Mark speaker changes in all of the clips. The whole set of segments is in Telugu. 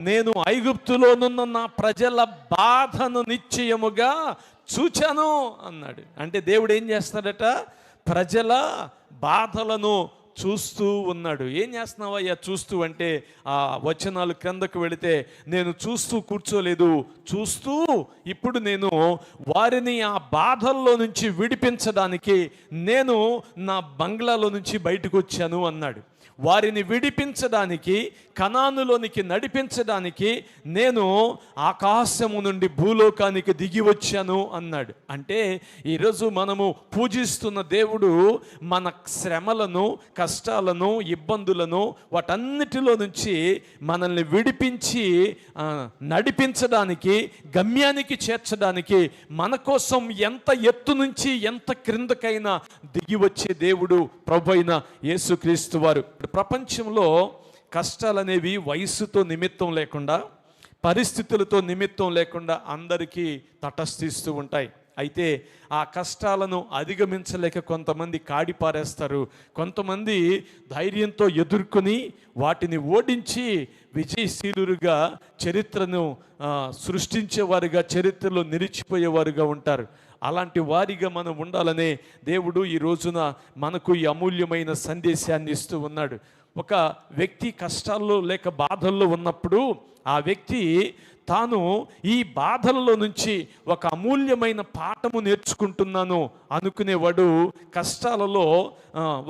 Speaker 1: నేను ఐగుప్తులోనున్న నా ప్రజల బాధను నిశ్చయముగా చూచాను అన్నాడు. అంటే దేవుడు ఏం చేస్తాడట? ప్రజల బాధలను చూస్తూ ఉన్నాడు. ఏం చేస్తున్నావయ్యా? చూస్తూ అంటే ఆ వచనాలు క్రిందకు వెళితే నేను చూస్తూ కూర్చోలేదు. చూస్తూ ఇప్పుడు నేను వారిని ఆ బాధల్లో నుంచి విడిపించడానికి నేను నా బంగ్లాలో నుంచి బయటకు వచ్చాను అన్నాడు. వారిని విడిపించడానికి కణానులోనికి నడిపించడానికి నేను ఆకాశము నుండి భూలోకానికి దిగి వచ్చాను అన్నాడు. అంటే ఈరోజు మనము పూజిస్తున్న దేవుడు మన శ్రమలను కష్టాలను ఇబ్బందులను వాటన్నిటిలో నుంచి మనల్ని విడిపించి నడిపించడానికి గమ్యానికి చేర్చడానికి మన కోసం ఎంత ఎత్తు నుంచి ఎంత క్రిందకైనా దిగి వచ్చే దేవుడు ప్రభు అయిన యేసుక్రీస్తు వారు. ప్రపంచంలో కష్టాలనేవి వయస్సుతో నిమిత్తం లేకుండా పరిస్థితులతో నిమిత్తం లేకుండా అందరికీ తటస్థిస్తూ ఉంటాయి. అయితే ఆ కష్టాలను అధిగమించలేక కొంతమంది కాడిపారేస్తారు. కొంతమంది ధైర్యంతో ఎదుర్కొని వాటిని ఓడించి విజయశీలుగా చరిత్రను సృష్టించేవారుగా చరిత్రలో నిలిచిపోయేవారుగా ఉంటారు. అలాంటి వారిగా మనం ఉండాలనే దేవుడు ఈ రోజున మనకు ఈ అమూల్యమైన సందేశాన్ని ఇస్తూ ఉన్నాడు. ఒక వ్యక్తి కష్టాల్లో లేక బాధల్లో ఉన్నప్పుడు ఆ వ్యక్తి తాను ఈ బాధలలో నుంచి ఒక అమూల్యమైన పాఠము నేర్చుకుంటున్నాను అనుకునేవాడు కష్టాలలో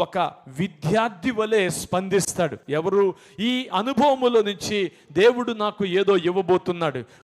Speaker 1: ఒక విద్యార్థి వలె స్పందిస్తాడు. ఎవరు ఈ అనుభవములో నుంచి దేవుడు నాకు ఏదో ఇవ్వబోతున్నాడు.